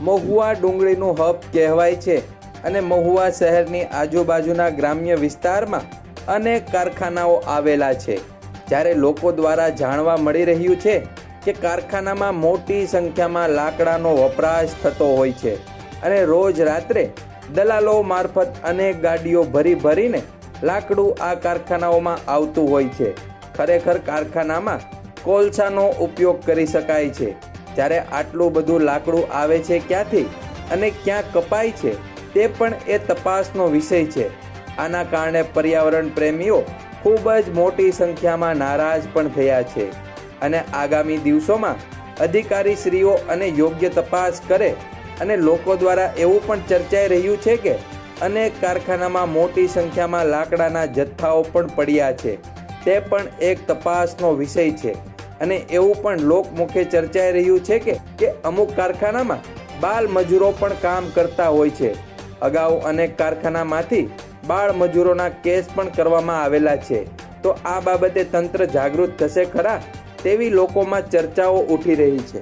Mahuva ડુંગળીનું hub કહેવાય છે અને મહુવા શહેરની આજુબાજુના ગ્રામ્ય વિસ્તારમાં અનેક કારખાનાઓ આવેલા છે. જ્યારે લોકો દ્વારા જાણવા મળી રહ્યું છે કે કારખાનામાં મોટી સંખ્યામાં લાકડાનો વપરાશ થતો હોય છે અને રોજ રાત્રે દલાલો મારફત અનેક ગાડીઓ ભરી ભરીને લાકડું આ કારખાનાઓમાં આવતું હોય છે. ખરેખર કારખાનામાં કોલસાનો ઉપયોગ કરી શકાય છે. જ્યારે આટલું બધું લાકડું આવે છે ક્યાંથી અને ક્યાં કપાય છે તે પણ એ તપાસનો વિષય છે. આના કારણે પર્યાવરણ પ્રેમીઓ ખૂબ જ મોટી સંખ્યામાં નારાજ પણ થયા છે અને આગામી દિવસોમાં અધિકારીશ્રીઓ અને યોગ્ય તપાસ કરે અને લોકો દ્વારા એવું પણ ચર્ચાઈ રહ્યું છે કે અનેક કારખાનામાં મોટી સંખ્યામાં લાકડાના જથ્થાઓ પણ પડ્યા છે. તે પણ એક તપાસનો વિષય છે. અને એવું પણ લોકમુખે ચર્ચાઈ રહ્યું છે કે કે અમુક કારખાનામાં બાળ મજૂરો પણ કામ કરતા હોય છે. અગાઉ અનેક કારખાનામાંથી બાળ મજૂરોના કેસ પણ કરવામાં આવેલા છે. તો આ બાબતે તંત્ર જાગૃત થશે ખરા તેવી લોકોમાં ચર્ચાઓ ઉઠી રહી છે.